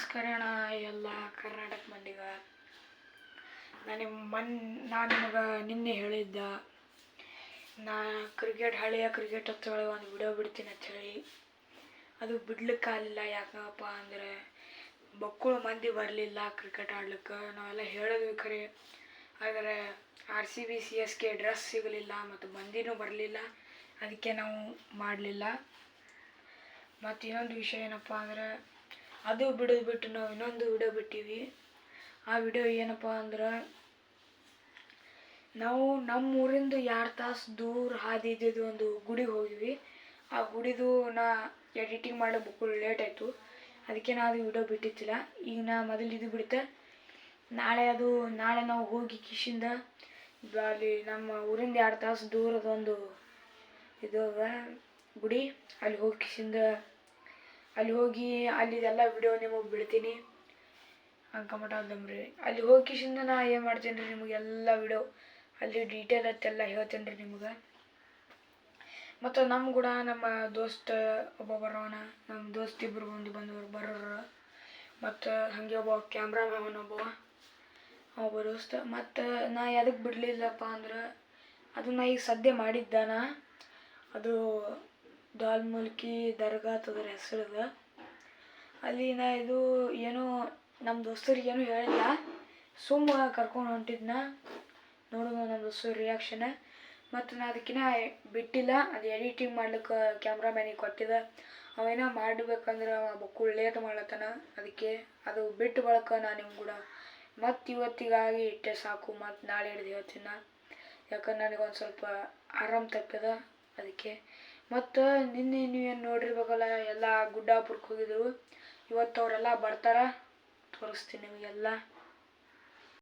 ನಮಸ್ಕಾರ ಎಲ್ಲ ಕರ್ನಾಟಕ ಮಂದಿಗ ನಾನು ಮನ್ ನಾನು ನಿಮಗೆ ನಿನ್ನೆ ಹೇಳಿದ್ದ, ನಾ ಕ್ರಿಕೆಟ್, ಹಳೆಯ ಕ್ರಿಕೆಟ್ ಹತ್ತೊಳಗೆ ಒಂದು ವಿಡಿಯೋ ಬಿಡ್ತೀನಿ ಅಂತ ಹೇಳಿ. ಅದು ಬಿಡ್ಲಿಕ್ಕಾಗಲಿಲ್ಲ ಯಾಕಪ್ಪ ಅಂದರೆ ಬಕ್ಕುಳು ಮಂದಿ ಬರಲಿಲ್ಲ ಕ್ರಿಕೆಟ್ ಆಡ್ಲಿಕ್ಕೆ. ನಾವೆಲ್ಲ ಹೇಳಿದ್ವಿ ಖರೆ. ಆದರೆ R C B, C S K dress ಸಿಗಲಿಲ್ಲ ಮತ್ತು ಮಂದಿನೂ ಬರಲಿಲ್ಲ. ಅದಕ್ಕೆ ನಾವು ಮಾಡಲಿಲ್ಲ. ಮತ್ತು ಇನ್ನೊಂದು ವಿಷಯ ಏನಪ್ಪ ಅಂದರೆ ಅದು ಬಿಡೋದು ಬಿಟ್ಟು ನಾವು ಇನ್ನೊಂದು ವಿಡಿಯೋ ಬಿಟ್ಟಿವಿ. ಆ ವಿಡಿಯೋ ಏನಪ್ಪ ಅಂದ್ರೆ, ನಾವು ನಮ್ಮ ಊರಿಂದ ಎರಡು ತಾಸು ದೂರ ಹಾದಿ ಇದ್ದಿದ್ದು ಒಂದು ಗುಡಿಗೆ ಹೋಗಿವಿ. ಆ ಗುಡಿದು ನಾ ಎಡಿಟಿಂಗ್ ಮಾಡೋ ಬುಕ್ಕು ಲೇಟ್ ಆಯಿತು. ಅದಕ್ಕೆ ನಾ ಅದು ವಿಡಿಯೋ ಬಿಟ್ಟಿದ್ದಿಲ್ಲ. ಈಗ ನಾ ಮೊದಲು ಇದು ಬಿಡುತ್ತೆ ನಾಳೆ ಅದು, ನಾಳೆ ನಾವು ಹೋಗಿ ಕಿಶಿಂದ ಅಲ್ಲಿ ನಮ್ಮ ಊರಿಂದ ಎರಡು ತಾಸು ದೂರದೊಂದು ಇದು ಗುಡಿ. ಅಲ್ಲಿ ಹೋಗಿ ಕಿಶಿಂದ ಅಲ್ಲಿ ಹೋಗಿ ಅಲ್ಲಿದೆಲ್ಲ ವಿಡಿಯೋ ನಿಮಗೆ ಬಿಡ್ತೀನಿ. ಅಂಕಮಠ ಅದಂಬ್ರಿ ಅಲ್ಲಿ ಹೋಗಿಸಿಂದ ನಾ ಏನು ಮಾಡ್ತೀನಿ ರೀ ನಿಮಗೆಲ್ಲ ವಿಡಿಯೋ ಅಲ್ಲಿ ಡೀಟೇಲ್ ಅತ್ತೆಲ್ಲ ಹೇಳ್ತೀನಿ ರೀ ನಿಮ್ಗೆ. ಮತ್ತು ನಮ್ಮ ಕೂಡ ನಮ್ಮ ದೋಸ್ತ ಒಬ್ಬ ಬರೋಣ ನಮ್ಮ ದೋಸ್ತ ಇಬ್ಬರು ಬಂದು ಬಂದವರು ಬರೋರು. ಮತ್ತು ಹಾಗೆ ಒಬ್ಬ ಕ್ಯಾಮ್ರಾಮನ್ ಒಬ್ಬ ಒಬ್ಬ ದೋಸ್ತ. ಮತ್ತು ನಾ ಎದಕ್ಕೆ ಬಿಡಲಿಲ್ಲಪ್ಪ ಅಂದ್ರೆ ಅದು ನಾ ಈಗ ಸದ್ಯ ಮಾಡಿದ್ದಾನ. ಅದು ದಾಲ್ ಮುಲ್ಕಿ ದರ್ಗಾ ಅದ್ರ ಹೆಸರದ. ಅಲ್ಲಿ ನಾ ಇದು ಏನೂ ನಮ್ಮ ದೋಸ್ತರಿಗೆ ಏನೂ ಹೇಳಿಲ್ಲ. ಸುಮ್ಮ ಕರ್ಕೊಂಡು ಹೊಂಟಿದ್ನ. ನೋಡೋಣ ನಮ್ಮ ದೋಸ್ತರ ರಿಯಾಕ್ಷನ್ ಮತ್ತು ನಾ ಅದಕ್ಕಿನ್ನ ಬಿಟ್ಟಿಲ್ಲ. ಅದು ಎಡಿಟಿಂಗ್ ಮಾಡ್ಲಿಕ್ಕೆ ಕ್ಯಾಮ್ರಾಮ್ಯಾನಿಗೆ ಕೊಟ್ಟಿದ್ದ ಅವೇನ ಮಾಡಬೇಕಂದ್ರೆ ಬಕ್ಕುಳ್ ಲೇಟ್ ಮಾಡ್ಲತ್ತಾನ. ಅದಕ್ಕೆ ಅದು ಬಿಟ್ಟು ಬಳಕ ನಾನು ನಿಮ್ಗೆ ಕೂಡ ಮತ್ತು ಇವತ್ತಿಗಾಗಿ ಇಟ್ಟೆ ಸಾಕು. ಮತ್ತು ನಾಳೆ ಹಿಡ್ದು ಹೇಳ್ತೀನಿ. ನಾ ಯಾಕಂದ್ರೆ ನನಗೆ ಒಂದು ಸ್ವಲ್ಪ ಆರಾಮ್ ತಪ್ಪಿದ. ಅದಕ್ಕೆ ಮತ್ತು ನಿನ್ನೆ ನೀವೇನು ನೋಡಿರ್ಬೇಕಲ್ಲ ಎಲ್ಲ ಗುಡ್ಡಾಪುರಕ್ಕೆ ಹೋಗಿದ್ದೆವು ಇವತ್ತು ಅವರೆಲ್ಲ ಬರ್ತಾರೆ ತೋರಿಸ್ತೀನಿ ನಿಮಗೆಲ್ಲ.